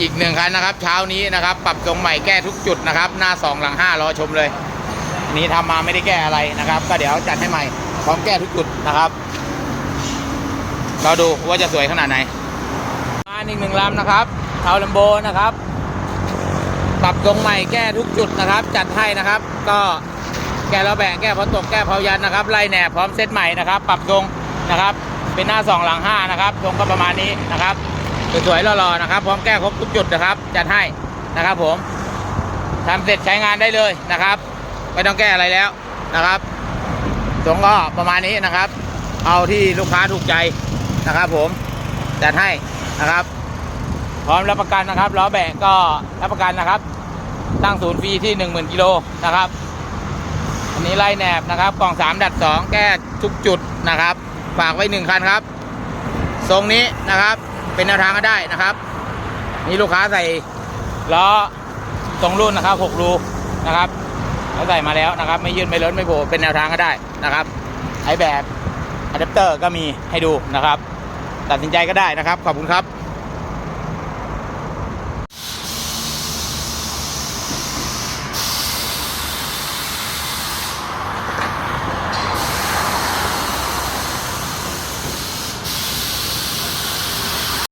อีกหนึ่งคันนะครับเช้านี้นะครับปรับทรงใหม่แก้ทุกจุดนะครับ หน้าสองหลังห้ารอชมเลย นี้ทำมาไม่ได้แก้อะไรนะครับ ก็เดี๋ยวจัดให้ใหม่พร้อมแก้ทุกจุดนะครับ เราดูว่าจะสวยขนาดไหนมาอีกหนึ่งลำนะครับเทาลัมโบนะครับ ปรับทรงใหม่แก้ทุกจุดนะครับ จัดให้นะครับ ก็แก้แล้วแบะแก้พอตกแก้พอยันนะครับไล่แหนบพร้อมเซตใหม่นะครับ ปรับทรงนะครับ เป็นหน้าสองหลังห้านะครับทรงก็ประมาณนี้นะครับ สวยๆหล่อๆนะครับ พร้อมแก้ครบทุกจุดนะครับ จัดให้นะครับผมทำเสร็จใช้งานได้เลยนะครับไม่ต้องแก้อะไรแล้วนะครับทรงก็ประมาณนี้นะครับ เอาที่ลูกค้าถูกใจนะครับ ผมจัดให้นะครับ พร้อมรับประกันนะครับล้อแบะก็รับประกันนะครับ ตั้งศูนย์ฟรีที่ 10,000กิโลนะครับ อันนี้ไล่แหนบนะครับ กล่อง 3 ดัด 2 แก้ทุกจุดนะครับ ฝากไว้หนึ่งคันครับ ทรงนี้นะครับ เป็นแนวทางก็ได้นะครับนี่ลูกค้าใส่ล้อตรงรุ่นนะครับ6รูนะครับแล้วใส่มาแล้วนะครับ ไม่ยืดไม่ล้นไม่โผล่เป็นแนวทางก็ได้นะครับไอแบบอะแดปเตอร์ก็มีให้ดูนะครับ ตัดสินใจก็ได้นะครับ ขอบคุณครับ